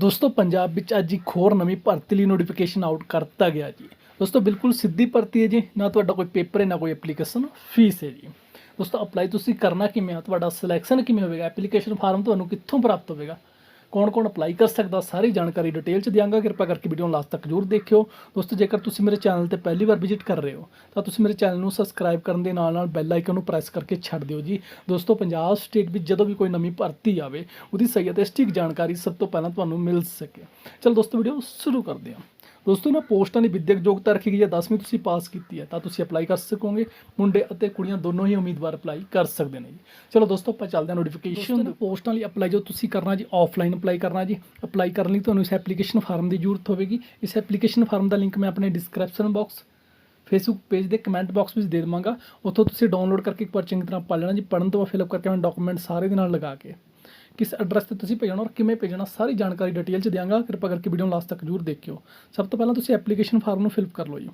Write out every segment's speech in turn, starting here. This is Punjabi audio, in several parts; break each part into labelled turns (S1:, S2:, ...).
S1: ਦੋਸਤੋ, ਪੰਜਾਬ ਵਿੱਚ ਅੱਜ ਇੱਕ ਹੋਰ ਨਵੀਂ ਭਰਤੀ ਲਈ ਨੋਟੀਫਿਕੇਸ਼ਨ ਆਊਟ ਕਰਤਾ ਗਿਆ ਜੀ। ਦੋਸਤੋ, ਬਿਲਕੁਲ ਸਿੱਧੀ ਭਰਤੀ ਹੈ ਜੀ। ਨਾ ਤੁਹਾਡਾ ਕੋਈ ਪੇਪਰ ਹੈ, ਨਾ ਕੋਈ ਐਪਲੀਕੇਸ਼ਨ ਫੀਸ ਹੈ ਜੀ। ਦੋਸਤੋ ਅਪਲਾਈ ਤੁਸੀਂ ਕਰਨਾ ਕਿਵੇਂ ਆ? ਤੁਹਾਡਾ ਸਿਲੈਕਸ਼ਨ ਕਿਵੇਂ ਹੋਵੇਗਾ? ਐਪਲੀਕੇਸ਼ਨ ਫਾਰਮ ਤੁਹਾਨੂੰ ਕਿੱਥੋਂ ਪ੍ਰਾਪਤ ਹੋਵੇਗਾ? ਕੌਣ ਕੌਣ ਅਪਲਾਈ ਕਰ ਸਕਦਾ, ਸਾਰੀ ਜਾਣਕਾਰੀ ਡਿਟੇਲ ਚ ਦਿਆਂਗਾ। ਕਿਰਪਾ ਕਰਕੇ ਵੀਡੀਓ ਨੂੰ ਲਾਸਟ ਤੱਕ ਜ਼ਰੂਰ ਦੇਖਿਓ। ਦੋਸਤੋ, ਜੇਕਰ ਤੁਸੀਂ ਮੇਰੇ ਚੈਨਲ ਤੇ ਪਹਿਲੀ ਵਾਰ ਵਿਜ਼ਿਟ ਕਰ ਰਹੇ ਹੋ, ਤਾਂ ਤੁਸੀਂ ਮੇਰੇ ਚੈਨਲ ਨੂੰ ਸਬਸਕ੍ਰਾਈਬ ਕਰਨ ਦੇ ਨਾਲ ਨਾਲ ਬੈਲ ਆਈਕਨ ਨੂੰ ਪ੍ਰੈਸ ਕਰਕੇ ਛੱਡ ਦਿਓ ਜੀ। ਦੋਸਤੋ, ਪੰਜਾਬ ਸਟੇਟ ਵਿੱਚ ਜਦੋਂ ਵੀ ਕੋਈ ਨਵੀਂ ਭਰਤੀ ਆਵੇ, ਉਹਦੀ ਸਹੀ ਅਤੇ ਸਟਿਕ ਜਾਣਕਾਰੀ ਸਭ ਤੋਂ ਪਹਿਲਾਂ ਤੁਹਾਨੂੰ ਮਿਲ ਸਕੇ। ਚਲੋ ਦੋਸਤੋ ਵੀਡੀਓ ਸ਼ੁਰੂ ਕਰਦੇ ਹਾਂ। ਦੋਸਤੋ ਨਾ ਪੋਸਟਾਂ ਦੀ ਵਿਦਿਅਕ ਯੋਗਤਾ ਰੱਖੀ ਗਈ ਹੈ। 10ਵੀਂ ਤੁਸੀਂ ਪਾਸ ਕੀਤੀ ਹੈ ਤਾਂ ਤੁਸੀਂ ਅਪਲਾਈ ਕਰ ਸਕੋਗੇ। ਮੁੰਡੇ ਅਤੇ ਕੁੜੀਆਂ ਦੋਨੋਂ ਹੀ ਉਮੀਦਵਾਰ ਅਪਲਾਈ ਕਰ ਸਕਦੇ ਨੇ ਜੀ। ਚਲੋ ਦੋਸਤੋ ਆਪਾਂ ਚੱਲਦੇ ਹਾਂ ਨੋਟੀਫਿਕੇਸ਼ਨ ਪੋਸਟਾਂ ਲਈ ਅਪਲਾਈ ਜੋ ਤੁਸੀਂ ਕਰਨਾ ਜੀ ਆਫਲਾਈਨ ਅਪਲਾਈ ਕਰਨਾ ਜੀ। ਅਪਲਾਈ ਕਰਨ ਲਈ ਤੁਹਾਨੂੰ ਇਸ ਐਪਲੀਕੇਸ਼ਨ ਫਾਰਮ ਦੀ ਜ਼ਰੂਰਤ ਹੋਵੇਗੀ। ਇਸ ਐਪਲੀਕੇਸ਼ਨ ਫਾਰਮ ਦਾ ਲਿੰਕ ਮੈਂ ਆਪਣੇ ਡਿਸਕ੍ਰਿਪਸ਼ਨ ਬਾਕਸ ਫੇਸਬੁੱਕ ਪੇਜ ਦੇ ਕਮੈਂਟ ਬਾਕਸ ਵਿੱਚ ਦੇ ਦੇਵਾਂਗਾ। ਉੱਥੋਂ ਤੁਸੀਂ ਡਾਊਨਲੋਡ ਕਰਕੇ ਇੱਕ ਵਾਰ ਚੰਗੀ ਤਰ੍ਹਾਂ ਪੜ੍ਹ ਲੈਣਾ ਜੀ। ਪੜ੍ਹਨ ਤੋਂ ਬਾਅਦ ਫਿਲਅਪ ਕਰਕੇ ਆਪਣੇ ਡਾਕੂਮੈਂਟ ਸਾਰੇ ਦੇ ਨਾਲ ਲਗਾ ਕੇ ਕਿਸ ਐਡਰੈਸ ਤੇ ਤੁਸੀਂ ਭੇਜਣਾ ਔਰ ਕਿਵੇਂ ਭੇਜਣਾ, ਸਾਰੀ ਜਾਣਕਾਰੀ ਡਿਟੇਲ ਚ ਦਿਆਂਗਾ। ਕਿਰਪਾ ਕਰਕੇ ਵੀਡੀਓ ਨੂੰ ਲਾਸਟ ਤੱਕ ਜ਼ਰੂਰ ਦੇਖਿਓ। ਸਭ ਤੋਂ ਪਹਿਲਾਂ ਤੁਸੀਂ ਐਪਲੀਕੇਸ਼ਨ ਫਾਰਮ ਨੂੰ ਫਿਲਅਪ ਕਰ ਲਓ ਜੀ।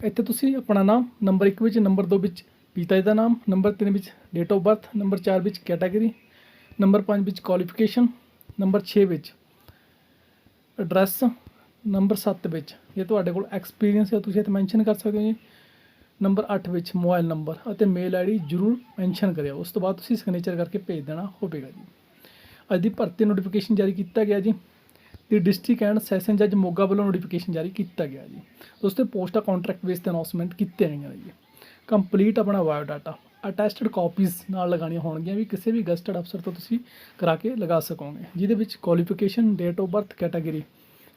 S1: ਇੱਥੇ ਤੁਸੀਂ ਆਪਣਾ ਨਾਮ ਨੰਬਰ 1 ਵਿੱਚ ਨੰਬਰ 2 ਵਿੱਚ, ਪਿਤਾ ਜੀ ਦਾ ਨਾਮ ਨੰਬਰ 3 ਵਿੱਚ ਡੇਟ ਆਫ ਬਰਥ ਨੰਬਰ 4 ਵਿੱਚ ਕੈਟਾਗਰੀ ਨੰਬਰ 5 ਵਿੱਚ ਕੁਆਲੀਫਿਕੇਸ਼ਨ ਨੰਬਰ 6 ਵਿੱਚ ਐਡਰੈਸ ਨੰਬਰ 7 ਵਿੱਚ। ਜੇ ਤੁਹਾਡੇ ਕੋਲ ਐਕਸਪੀਰੀਅੰਸ ਹੈ ਤੁਸੀਂ ਇੱਥੇ ਮੈਂਸ਼ਨ ਕਰ ਸਕਦੇ ਹੋ ਜੀ। ਨੰਬਰ 8 ਵਿੱਚ ਮੋਬਾਈਲ ਨੰਬਰ ਅਤੇ ਮੇਲ ਆਈਡੀ ਜ਼ਰੂਰ ਮੈਂਸ਼ਨ ਕਰਿਓ। ਉਸ ਤੋਂ ਬਾਅਦ ਤੁਸੀਂ ਸਿਗਨੇਚਰ ਕਰਕੇ ਭੇਜ ਦੇਣਾ ਹੋਵੇਗਾ ਜੀ। ਅੱਜ ਦੀ ਭਰਤੀ ਨੋਟੀਫਿਕੇਸ਼ਨ ਜਾਰੀ ਕੀਤਾ ਗਿਆ ਜੀ। ਦੀ ਡਿਸਟ੍ਰਿਕਟ ਐਂਡ ਸੈਸ਼ਨ ਜੱਜ ਮੋਗਾ ਵੱਲੋਂ ਨੋਟੀਫਿਕੇਸ਼ਨ ਜਾਰੀ ਕੀਤਾ ਗਿਆ ਜੀ। ਦੋਸਤੋ ਪੋਸਟਾ ਕੰਟਰੈਕਟ ਬੇਸ ਤੇ ਅਨਾਉਂਸਮੈਂਟ ਕੀਤੇ ਗਈਆਂ ਨੇ ਜੀ। ਕੰਪਲੀਟ ਆਪਣਾ ਬਾਇਓ ਡਾਟਾ ਅਟੈਸਟਡ ਕਾਪੀਜ਼ ਨਾਲ ਲਗਾਉਣੀਆਂ ਹੋਣਗੀਆਂ ਵੀ, ਕਿਸੇ ਵੀ ਗਸਟਡ ਅਫਸਰ ਤੋਂ ਤੁਸੀਂ ਕਰਾ ਕੇ ਲਗਾ ਸਕੋਗੇ। ਜਿਹਦੇ ਵਿੱਚ qualification date of birth category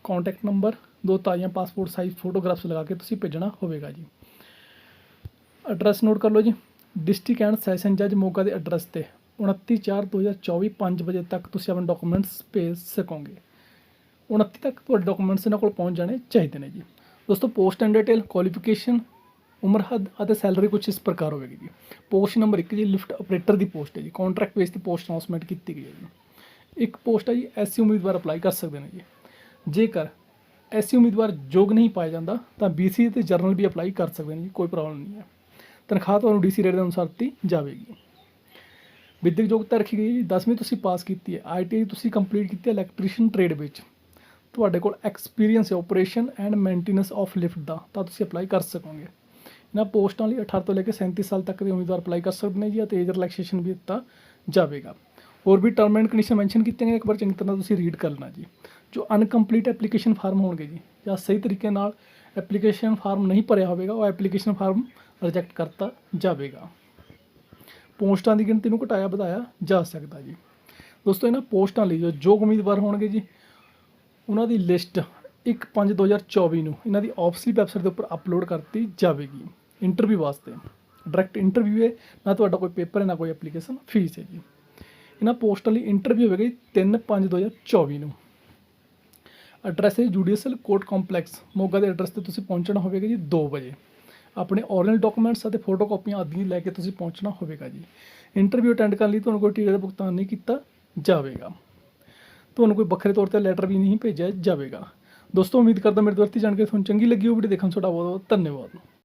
S1: contact number ਦੋ ਤਾਜ਼ੀਆਂ ਪਾਸਪੋਰਟ ਸਾਈਜ਼ ਫੋਟੋਗ੍ਰਾਫਸ ਲਗਾ ਕੇ ਤੁਸੀਂ ਭੇਜਣਾ ਹੋਵੇਗਾ ਜੀ। ਐਡਰੈਸ ਨੋਟ ਕਰ ਲਓ ਜੀ। ਡਿਸਟ੍ਰਿਕਟ ਐਂਡ ਸੈਸ਼ਨ ਜੱਜ ਮੋਗਾ ਦੇ ਐਡਰੈਸ ਤੇ 29/4/2024 5 ਵਜੇ ਤੱਕ ਤੁਸੀਂ ਆਪਣੇ ਡਾਕੂਮੈਂਟਸ ਭੇਜ ਸਕੋਗੇ। 29 ਤੱਕ ਤੁਹਾਡੇ ਡਾਕੂਮੈਂਟਸ ਇਹਨਾਂ ਕੋਲ ਪਹੁੰਚ ਜਾਣੇ ਚਾਹੀਦੇ ਨੇ ਜੀ। ਦੋਸਤੋ, ਪੋਸਟ ਐਂਡ ਡਿਟੇਲ, ਕੁਆਲੀਫਿਕੇਸ਼ਨ, ਉਮਰ ਹੱਦ ਅਤੇ ਸੈਲਰੀ ਕੁਝ ਇਸ ਪ੍ਰਕਾਰ ਹੋਵੇਗੀ ਜੀ। ਪੋਸਟ ਨੰਬਰ 1 ਜੀ, ਲਿਫਟ ਆਪਰੇਟਰ ਦੀ ਪੋਸਟ ਹੈ ਜੀ। ਕੰਟਰੈਕਟ ਬੇਸ ਤੇ ਪੋਸਟ ਅਨਾਉਂਸਮੈਂਟ ਕੀਤੀ ਗਈ ਹੈ ਜੀ। ਇੱਕ ਪੋਸਟ ਹੈ ਜੀ, ਐਸਸੀ ਉਮੀਦਵਾਰ ਅਪਲਾਈ ਕਰ ਸਕਦੇ ਨੇ ਜੀ। ਜੇਕਰ ਐਸਸੀ ਉਮੀਦਵਾਰ ਯੋਗ ਨਹੀਂ ਪਾਇਆ ਜਾਂਦਾ, ਤਾਂ ਬੀਸੀ ਤੇ ਜਰਨਲ ਵੀ ਅਪਲਾਈ ਕਰ ਸਕਦੇ ਨੇ ਜੀ। ਕੋਈ ਪ੍ਰੋਬਲਮ ਨਹੀਂ ਹੈ। ਤਨਖਾਹ ਤੁਹਾਨੂੰ ਡੀਸੀ ਰੇਟ ਦੇ ਅਨੁਸਾਰ ਦਿੱਤੀ ਜਾਵੇਗੀ। ਵਿਦਿਅਕ ਯੋਗਤਾ ਰੱਖੀ ਗਈ ਜੀ। 10ਵੀਂ ਤੁਸੀਂ ਪਾਸ ਕੀਤੀ ਹੈ। ਆਈਟੀਆਈ ਤੁਸੀਂ ਕੰਪਲੀਟ ਕੀਤੀ ਹੈ ਇਲੈਕਟ੍ਰੀਸ਼ੀਅਨ ਟ੍ਰੇਡ ਵਿੱਚ। ਤੁਹਾਡੇ ਕੋਲ ਐਕਸਪੀਰੀਅੰਸ ਹੈ operation and maintenance of lift ਦਾ। ਤਾਂ ਤੁਸੀਂ ਅਪਲਾਈ ਕਰ ਸਕੋਗੇ। ਇਹਨਾਂ ਪੋਸਟਾਂ ਲਈ 18 ਤੋਂ ਲੈ ਕੇ 37 ਸਾਲ ਤੱਕ ਦੇ ਉਮੀਦਵਾਰ ਅਪਲਾਈ ਕਰ ਸਕਦੇ ਨੇ ਜੀ। ਅਤੇ ਏਜ ਰਿਲੈਕਸੇਸ਼ਨ ਵੀ ਦਿੱਤਾ ਜਾਵੇਗਾ। ਹੋਰ ਵੀ ਟਰਮ ਐਂਡ ਕੰਡੀਸ਼ਨ ਮੈਂਸ਼ਨ ਕੀਤੇ ਨੇ ਇੱਕ ਵਾਰ ਚੰਗੀ ਤਰ੍ਹਾਂ ਤੁਸੀਂ ਰੀਡ ਕਰ ਲੈਣਾ ਜੀ। ਜੋ ਅਨਕੰਪਲੀਟ ਐਪਲੀਕੇਸ਼ਨ ਫਾਰਮ ਹੋਣਗੇ ਜੀ। ਜਾਂ ਸਹੀ ਤਰੀਕੇ ਨਾਲ ਐਪਲੀਕੇਸ਼ਨ ਫਾਰਮ ਨਹੀਂ ਭਰਿਆ ਹੋਵੇਗਾ, ਉਹ ਐਪਲੀਕੇਸ਼ਨ ਫਾਰਮ ਰਿਜੈਕਟ ਕਰਤਾ ਜਾਵੇਗਾ। ਪੋਸਟਾਂ ਦੀ ਗਿਣਤੀ ਨੂੰ ਘਟਾਇਆ ਵਧਾਇਆ ਜਾ ਸਕਦਾ ਜੀ। ਦੋਸਤੋ, ਇਹਨਾਂ ਪੋਸਟਾਂ ਲਈ ਜੋ ਉਮੀਦਵਾਰ ਹੋਣਗੇ ਜੀ, ਉਹਨਾਂ ਦੀ ਲਿਸਟ 1/5/2024 ਨੂੰ ਇਹਨਾਂ ਦੀ ਆਫਿਸਲੀ ਵੈਬਸਾਈਟ ਦੇ ਉੱਪਰ ਅਪਲੋਡ ਕਰਤੀ ਜਾਵੇਗੀ ਇੰਟਰਵਿਊ ਵਾਸਤੇ। ਡਾਇਰੈਕਟ ਇੰਟਰਵਿਊ ਹੈ, ਨਾ ਤੁਹਾਡਾ ਕੋਈ ਪੇਪਰ ਹੈ, ਨਾ ਕੋਈ ਐਪਲੀਕੇਸ਼ਨ ਫੀਸ ਹੈ ਜੀ। ਇਹਨਾਂ ਪੋਸਟਾਂ ਲਈ ਇੰਟਰਵਿਊ ਹੋਵੇਗਾ 3/5/2024 ਨੂੰ। ਐਡਰੈਸ ਹੈ ਜੁਡੀਸ਼ੀਅਲ ਕੋਰਟ ਕੰਪਲੈਕਸ ਮੋਗਾ ਦੇ ਐਡਰੈਸ ਤੇ ਤੁਸੀਂ ਪਹੁੰਚਣਾ ਹੋਵੇਗਾ ਜੀ 2 ਵਜੇ। ਆਪਣੇ ਓਰੀਜਨਲ ਡਾਕੂਮੈਂਟਸ ਅਤੇ ਫੋਟੋ ਕਾਪੀਆਂ ਆਦਿ ਲੈ ਕੇ ਤੁਸੀਂ ਪਹੁੰਚਣਾ ਹੋਵੇਗਾ ਜੀ। ਇੰਟਰਵਿਊ ਅਟੈਂਡ ਕਰਨ ਲਈ ਤੁਹਾਨੂੰ ਕੋਈ ਟਿਕਟ ਦਾ ਭੁਗਤਾਨ ਨਹੀਂ ਕੀਤਾ ਜਾਵੇਗਾ। ਤੁਹਾਨੂੰ ਕੋਈ ਵੱਖਰੇ ਤੌਰ ਤੇ ਲੈਟਰ ਵੀ ਨਹੀਂ ਭੇਜਿਆ ਜਾਵੇਗਾ। ਦੋਸਤੋ, ਉਮੀਦ ਕਰਦਾ ਮੇਰੇ ਦੁਆਰਾ ਜਾਣਕਾਰੀ ਤੁਹਾਨੂੰ ਚੰਗੀ ਲੱਗੀ ਹੋਵੇ ਵੀਡੀਓ ਦੇਖਣ ਤੁਹਾਡਾ ਬਹੁਤ ਬਹੁਤ ਧੰਨਵਾਦ।